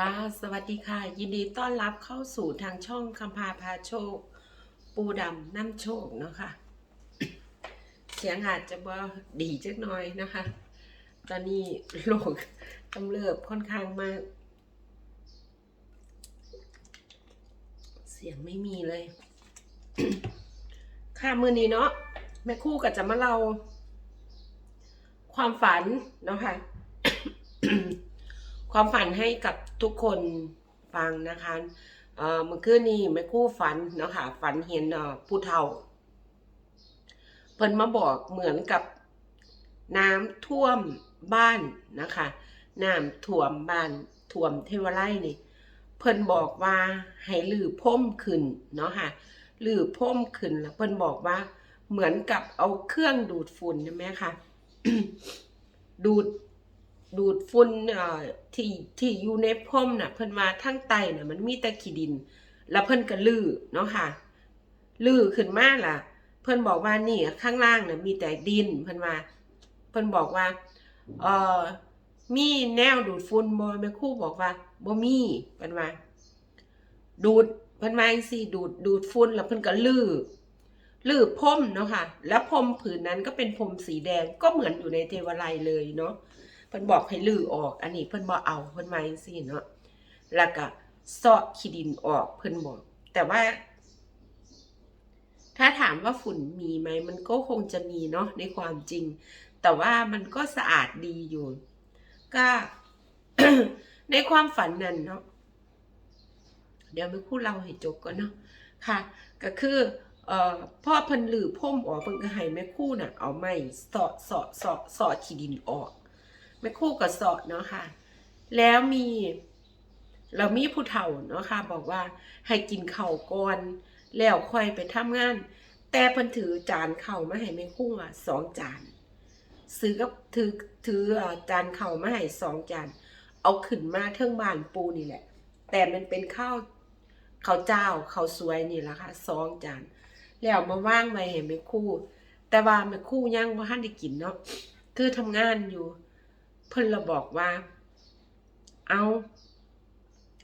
ค่ะ สวัสดีค่ะ ยินดีต้อนรับเข้าสู่ทางช่องคำพาพาโชค ปูดำน้ำโชคเนาะค่ะ เสียงอาจจะบ่ดีจักหน่อยนะคะ ตอนนี้โรคกำเริบค่อนข้างมาก เสียงไม่มีเลย ค่ะมือนี้เนาะแม่คู่ก็จะมาเล่าความฝันเนาะค่ะ ความฝันให้กับทุกคนฟังนะคะเอ่อเมื่อคืนนี้แม่คู่ฝันเนาะค่ะฝันเห็นอ่อผู้เฒ่า เพิ่นมาบอกเหมือนกับน้ำท่วมบ้านนะคะน้ำท่วมบ้านท่วมเทวไลนี่เพิ่นบอกว่าให้ลือพ่มขึ้นเนาะค่ะลือพ่มขึ้นแล้วเพิ่นบอกว่าเหมือนกับเอาเครื่องดูดฝุ่นใช่ไหมคะดูด ดูดฝุ่นที่ที่อยู่ในพ่มน่ะ เพิ่นว่าทั้งไตน่ะมันมีแต่ขี้ดิน แล้วเพิ่นก็ลือเนาะค่ะลื้อขึ้นมาล่ะ เพิ่นบอกว่านี่ข้างล่างน่ะมีแต่ดิน เพิ่นว่า เพิ่นบอกว่าเออมีแนวดูดฝุ่นบ่แม่ครูบอกว่าบ่มีเพิ่นว่า ดูดเพิ่นว่าจังซี่ดูดดูดฝุ่นแล้วเพิ่นก็ลือลือพรมเนาะค่ะ แล้วพรมผืนนั้นก็เป็นพรมสีแดงก็เหมือนอยู่ในเทวไลยเลยเนาะ พิ่นบอกให้ลือออก อันนี้เพิ่นบ่เอาเพิ่นว่าจังซี่เนาะแล้วก็เซาะขี้ดินออกเพิ่นบอก แต่ว่า ถ้าถามว่าฝุ่นมีไหมมันก็คงจะมีเนาะในความจริง แต่ว่ามันก็สะอาดดีอยู่ ก็ในความฝันนั้นเนาะเดี๋ยวไม่พูดเล่าให้จบก่อนเนาะค่ะ ก็คือเอ่อพ่อเพิ่นลือพ่มออเพิ่นก็ให้แม่คู่น่ะเอาไม้เสาะเสาะเสาะเสาะขี้ดินออก แม่คู่ก็เสาะเนาะค่ะ แล้วมีเรามีผู้เฒ่าเนาะค่ะ บอกว่าให้กินข้าวก่อนแล้วค่อยไปทำงาน แต่เพิ่นถือจานข้าวมาให้แม่คู่อะสองจานซื้อกับถือถืออ่อจานข้าวมาให้สองจาน เอาขึ้นมาเทิงบ้านปูนี่แหละ แต่มันเป็นข้าวข้าวเจ้าข้าวสวยนี่แหละค่ะสองจาน แล้วมาว่างไว้ให้แม่คู่ แต่ว่าแม่คู่ยังบ่ทันได้กินเนาะคือทำงานอยู่ เพิ่นละบอกว่า เอา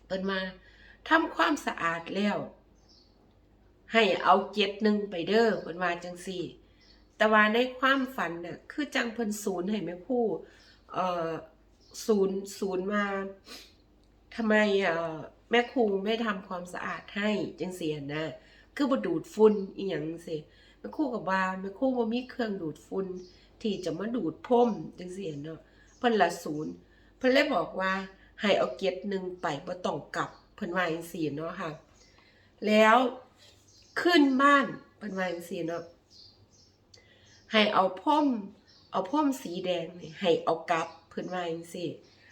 เพิ่นมาทำความสะอาดแล้ว ให้เอาเจ็ดหนึ่งไปเด้อเพิ่นว่าจังซี่แต่ว่าในความฝันน่ะคือจังเพิ่นศูนย์ให้แม่ครู่เอ่อศูนย์ศูนย์มาทำไมเอ่อแม่ครูไม่ทำความสะอาดให้จังซี่นะคือบ่ดูดฝุ่นอีหยังจังซี่แม่ครูก็ว่าแม่ครูบ่มีเครื่องดูดฝุ่นที่จะมาดูดพรมจังซี่เนาะ เพิ่นละศูนย์เพิ่นเลยบอกว่าให้เอาเกียรติหนึ่งไปบ่ต้องกลับเพิ่นว่าจังซี่เนาะค่ะ แล้วขึ้นบ้านเพิ่นว่าจังซี่เนาะให้เอาพ่มเอาพ่มสีแดงนี่ให้เอากลับเพิ่นว่าจังซี่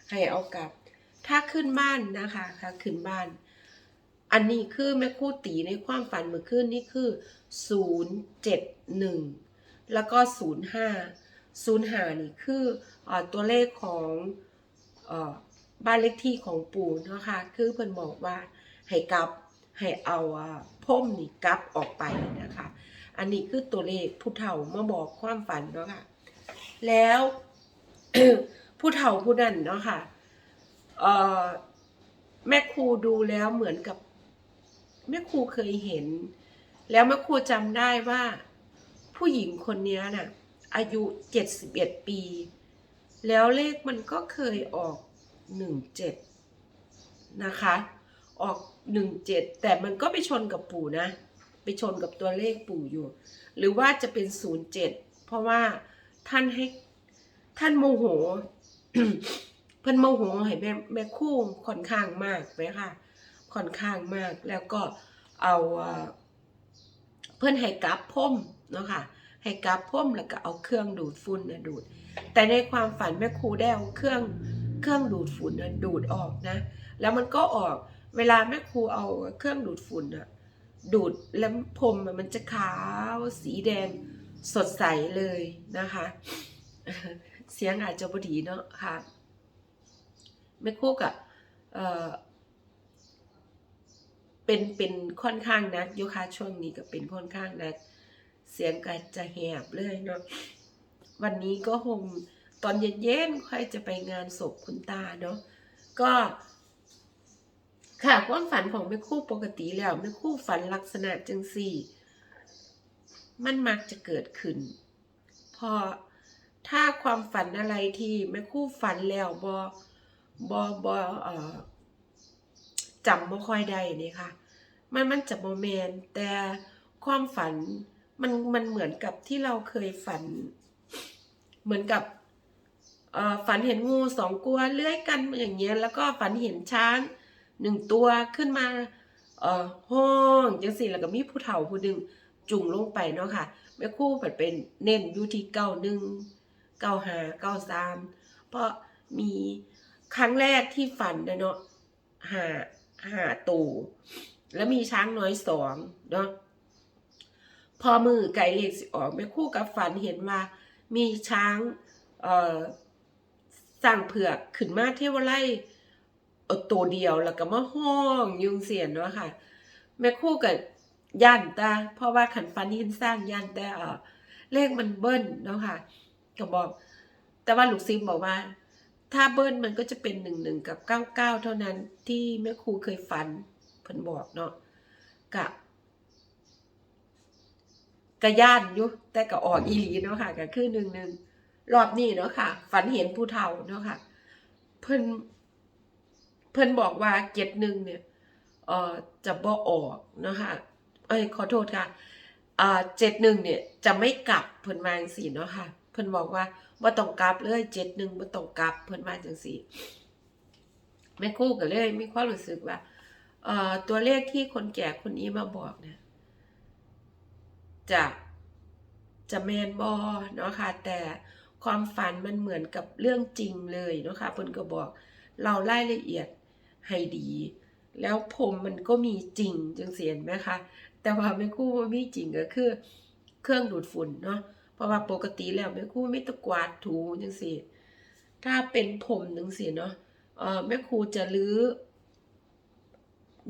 ให้เอากลับ ถ้าขึ้นบ้านนะคะถ้าขึ้นบ้าน อันนี้คือแม่คู่ตีในความฝันเมื่อคืนนี่คือ071แล้วก็05 05นี่คืออตัวเลขของอบ้านเลขที่ของปู่นะคะคือเพิ่นบอกว่าให้กลับให้เอาอ่าพ่มนี่กลับออกไปนะคะ อันนี้คือตัวเลขผู้เฒ่ามาบอกความฝันเนาะค่ะแล้วผู้เฒ่าผู้นั้นเนาะค่ะเอ่อแม่ครูดูแล้วเหมือนกับแม่ครูเคยเห็น แล้วแม่ครูจำได้ว่า ผู้หญิงคนนี้น่ะ อายุเจ็ดสิบเอ็ดปี แล้วเลขมันก็เคยออกหนึ่งเจ็ดนะคะ ออกหนึ่งเจ็ดแต่มันก็ไปชนกับปู่นะ ไปชนกับตัวเลขปู่อยู่ หรือว่าจะเป็นศูนย์เพราะว่าท่านให้ท่านโมโห เพิ่นโมโหให้แม่แม่คู่ค่อนข้างมากไหมคะค่อนข้างมากแล้วก็เอาเอ่อนให้กลับพ่มเนาะค่ะ ให้กับพ่มแล้วก็เอาเครื่องดูดฝุ่นนะดูด แต่ในความฝันแม่ครูได้เอาเครื่องเครื่องดูดฝุ่นนะดูดออกนะ แล้วมันก็ออกเวลาแม่ครูเอาเครื่องดูดฝุ่นอะดูดแล้วพรมมันจะขาวสีแดงสดใสเลยนะคะ เสียงอาจจะบดีเนาะค่ะแม่ครูกับเออเป็นเป็นค่อนข้างนักโยคะช่วงนี้ก็เป็นค่อนข้างนัก เสียงก็จะแหบเลยเนาะวันนี้ก็คงตอนเย็นๆค่อยจะไปงานศพคุณตาเนาะก็ ค่ะความฝันของแม่คู่ปกติแล้วแม่คู่ฝันลักษณะจังสี่ มันมักจะเกิดขึ้น พอถ้าความฝันอะไรที่แม่คู่ฝันแล้วบอบอบอเอ่อจำไม่ค่อยได้นี่ค่ะ มันมันจะโมเมนแต่ความฝัน มันมันเหมือนกับที่เราเคยฝัน เหมือนกับฝันเห็นงูสองตัวเลื้อยกันอย่างเงี้ยแล้วก็ฝันเห็นช้างหนึ่งตัวขึ้นมาเอ่อห้องจังสี่แล้วก็มีผู้เฒ่าผู้หนึ่งจุ่งลงไปเนาะค่ะแม่คู่ผัดเป็นเน้นอยู่ที่เก้าหนึ่งเก้าห้าเก้าสามเพราะมีครั้งแรกที่ฝันเนาะหาหาตูแล้วมีช้างน้อยสองเนาะ พอมือไก่เล็กสิออกแม่คู่กับฝันเห็นว่า มีช้างเอ่อสั่งเผือกขึ้นมาเทวไลตัวเดียวแล้วก็มาห้องยุงเสียนเนาะค่ะ แม่คู่กับย่านตาเพราะว่าขันฟันหินสร้างย่านแต่เออเลขมันเบิ้ลเนาะค่ะก็บอก แต่ว่าลูกซิมบอกว่า ถ้าเบิ้ลมันก็จะเป็นหนึ่งหนึ่งกับเก้าเก้าเท่านั้นที่แม่ครูเคยฝันเพิ่นบอกเนาะกะ กะย่านอยู่แต่ก็ออกอีหลีเนาะค่ะก็คือหนึ่งหนึ่งรอบนี้เนาะค่ะ ฝันเห็นผู้เฒ่าเนาะค่ะ เพิ่นเพิ่นบอกว่าเจ็ดหนึ่งเนี่ยเอ่อจะบ่ออกเนาะค่ะเอ้ยขอโทษค่ะอ่าเจ็ดหนึ่งเนี่ยจะไม่กลับเพิ่นมาจังสีเนาะค่ะ เพิ่นบอกว่าบ่ต้องกลับเลยเจ็ดหนึ่งบ่ต้องกลับ เพิ่นมาจังสีแม่คู่ก็เลยมีความรู้สึกว่าเอ่อตัวเลขที่คนแก่คนนี้มาบอกเนี่ย จะจะแมนบอเนาะค่ะแต่ความฝันมันเหมือนกับเรื่องจริงเลยเนาะค่ะเพิ่นก็บอกเรารายละเอียดให้ดี แล้วผมมันก็มีจริงจังเสียนไหมคะแต่ว่าไม่คู่ว่ามีจริงก็คือ เครื่องดูดฝุ่นเนาะเพราะว่าปกติแล้วไม่คู่ไม่ตะกวาดถูจังสิถ้าเป็นผมจังสิเนาะเออแม่ครูจะลื้อ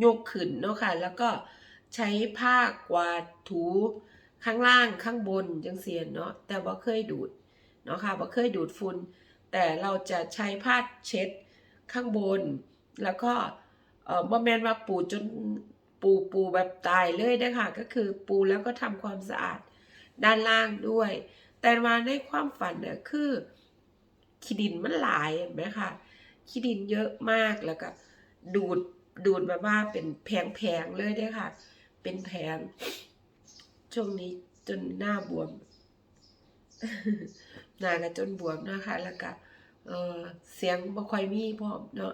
ยกขึ้นเนาะค่ะแล้วก็ใช้ผ้ากวาดถู ข้างล่างข้างบนจังเสียนเนาะแต่บ่เคยดูดเนาะค่ะบ่เคยดูดฝุ่นแต่เราจะใช้ผ้าเช็ดข้างบน แล้วก็เออบ่แม่นว่าปูจนปูปูแบบตายเลยนะคะก็คือปูแล้วก็ทำความสะอาดด้านล่างด้วย แต่ว่าในความฝันเนี่ยคือขี้ดินมันหลายเห็นไหมคะขี้ดินเยอะมากแล้วก็ดูดดูดแบบว่าเป็นแผงๆเลยเด้อค่ะ เป็นแผง ช่วงนี้จนหน้าบวม หน้าก็จนบวมนะคะแล้วก็เออเสียงบ่ค่อยมีพร้อมเนาะ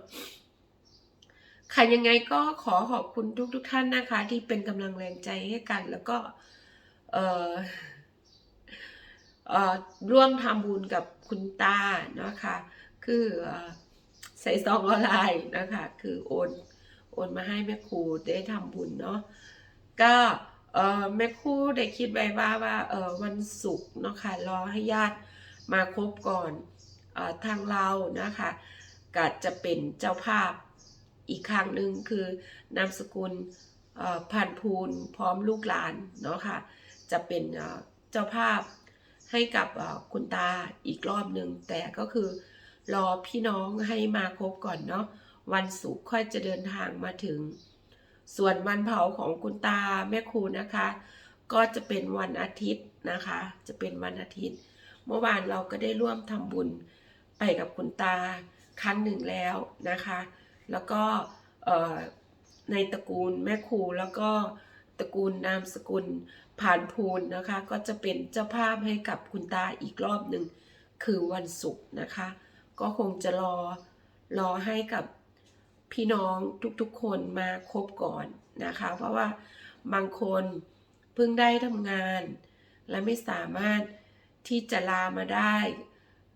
ค่ะยังไงก็ขอขอบคุณทุกทุกท่านนะคะ ที่เป็นกำลังแรงใจให้กัน แล้วก็เออเออร่วมทำบุญกับคุณตานะคะ คืออใส่ซองออนไลน์นะคะ คือโอนโอนมาให้แม่ครูได้ทำบุญเนาะก็ เออแม่ครูได้คิดไว้ว่าว่าเออวันศุกร์เนาะค่ะรอให้ญาติมาครบก่อนเออทางเรานะคะก็จะเป็นเจ้าภาพอีกครั้งหนึ่งคือนามสกุลเอ่อพันภูลพร้อมลูกหลานเนาะค่ะจะเป็นเอ่อเจ้าภาพให้กับเอ่อคุณตาอีกรอบหนึ่งแต่ก็คือรอพี่น้องให้มาครบก่อนเนาะวันศุกร์ค่อยจะเดินทางมาถึง ส่วนวันเผาของคุณตาแม่ครูนะคะ ก็จะเป็นวันอาทิตย์นะคะ จะเป็นวันอาทิตย์ เมื่อวานเราก็ได้ร่วมทำบุญไปกับคุณตาครั้งหนึ่งแล้วนะคะ แล้วก็ในตระกูลแม่ครูแล้วก็ตระกูลนามสกุลผ่านพูนนะคะ ก็จะเป็นเจ้าภาพให้กับคุณตาอีกรอบหนึ่งคือวันศุกร์นะคะ ก็คงจะรอรอให้กับ พี่น้องทุกๆคนมาครบก่อนนะคะ เพราะว่าบางคนเพิ่งได้ทำงาน และไม่สามารถที่จะลามาได้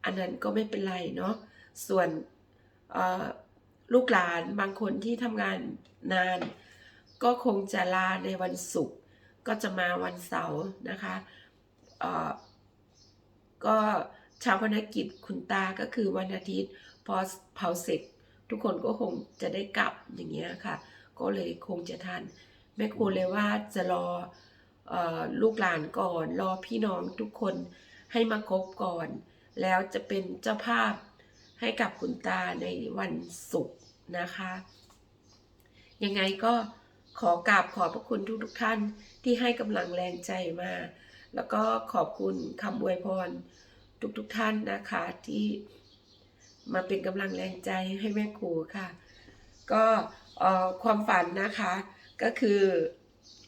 อันนั้นก็ไม่เป็นไรเนาะส่วนลูกหลานบางคนที่ทำงานนาน ก็คงจะลาในวันศุกร์ก็จะมาวันเสาร์นะคะก็ชาวพนักกิจคุณตาก็คือวันอาทิตย์ พอเผาเสร็จ ทุกคนก็คงจะได้กลับอย่างเงี้ยค่ะ ก็เลยคงจะทันแม่ครูเลยว่าจะรออลูกหลานก่อน รอพี่น้องทุกคนให้มาครบก่อน แล้วจะเป็นเจ้าภาพให้กับคุณตาในวันศุกร์นะคะ ยังไงก็ขอกราบขอบพระคุณทุกทุกๆท่านที่ให้กำลังแรงใจมา แล้วก็ขอบคุณคำอวยพรทุกทุกๆท่านนะคะที่ มาเป็นกำลังแรงใจให้แม่ครูค่ะ ก็ความฝันนะคะก็คือ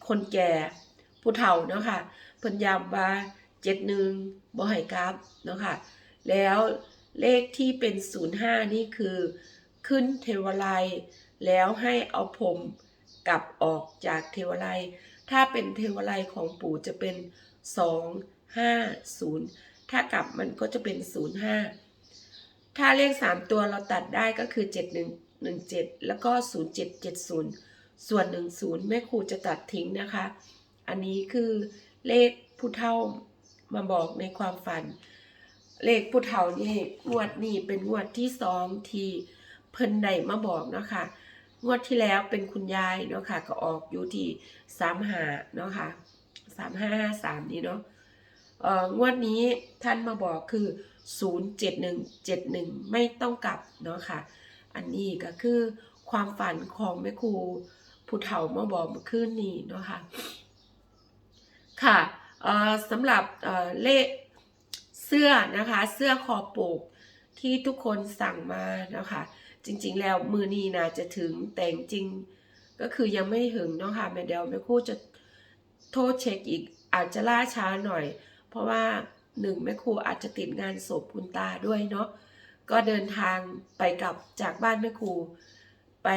คนแก่ผู้เฒ่าเนาะค่ะพิ่นย้ำว่าเจ็ดหนึ่งบ่ให้กลับเนาะค่ะแล้วเลขที่เป็น05นี่คือขึ้นเทวไลแล้วให้เอาผมกลับออกจากเทวไลถ้าเป็นเทวไลของปู่จะเป็น250ถ้ากลับมันก็จะเป็น05 ถ้าเลข 3 ตัวเราตัดได้ก็คือ 7117 แล้วก็ 0770 ส่วน 10 แม่ครูจะตัดทิ้งนะคะ อันนี้คือเลขผู้เฒ่ามาบอกในความฝัน เลขผู้เฒ่านี่งวดนี้เป็นงวดที่สองที่เพิ่นได้มาบอกนะค่ะงวดที่แล้วเป็นคุณยายเนาะค่ะก็ออกอยู่ที่สามหาเนาะค่ะสามห้าห้าสามนี้เนาะเอ่องวดนี้ท่านมาบอกคือ ศูนย์เจ็ดหนึ่งเจ็ดหนึ่งไม่ต้องกลับเนาะค่ะ อันนี้ก็คือความฝันของแม่ครูผู้เฒ่ามาบอกเมื่อคืนนี้เนาะค่ะ ค่ะสำหรับเอ่เลขเสื้อนะคะ เสื้อคอปกที่ทุกคนสั่งมานะคะ จริง ๆ แล้วมือนี้นะจะถึงแต่งจริงก็คือยังไม่ถึงเนาะค่ะแม่เดวแม่ครู่จะโทษเช็คอีกอาจจะล่าช้าหน่อย เพราะว่า หนึ่งแม่ครูอาจจะติดงานศพคุณตาด้วยเนาะก็เดินทางไปกลับจากบ้านแม่ครู ไป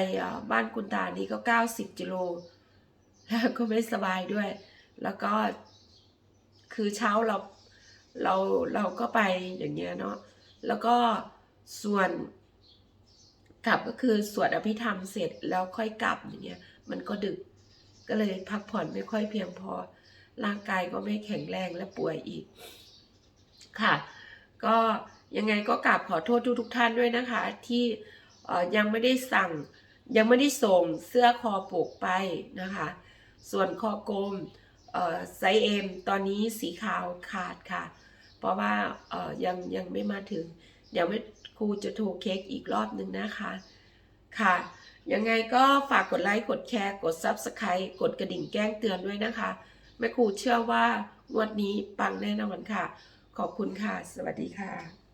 บ้านคุณตานี่ก็ 90กิโลแล้วก็ไม่สบายด้วย แล้วก็คือเช้าเราเราเราก็ไปอย่างเงี้ยเนาะแล้วก็ส่วนกลับก็คือสวดอภิธรรมเสร็จแล้วค่อยกลับอย่างเงี้ยมันก็ดึกก็เลยพักผ่อนไม่ค่อยเพียงพอ ร่างกายก็ไม่แข็งแรงและป่วยอีก ค่ะ ก็ยังไงก็กราบขอโทษทุกทุกท่านด้วยนะคะ ที่ยังไม่ได้สั่งยังไม่ได้ส่งเสื้อคอปกไปนะคะ ส่วนคอกลมไซเอ็มตอนนี้สีขาวขาดค่ะ เพราะว่ายังยังไม่มาถึง เดี๋ยวแม่ครูจะโทรเค้กอีกรอบหนึ่งนะคะค่ะ ยังไงก็ฝากกดไลค์ กดแชร์ กด Subscribe กดกระดิ่งแจ้งเตือนด้วยนะคะ แม่ครูเชื่อว่างวดนี้ปังแน่นอนค่ะ ขอบคุณค่ะ สวัสดีค่ะ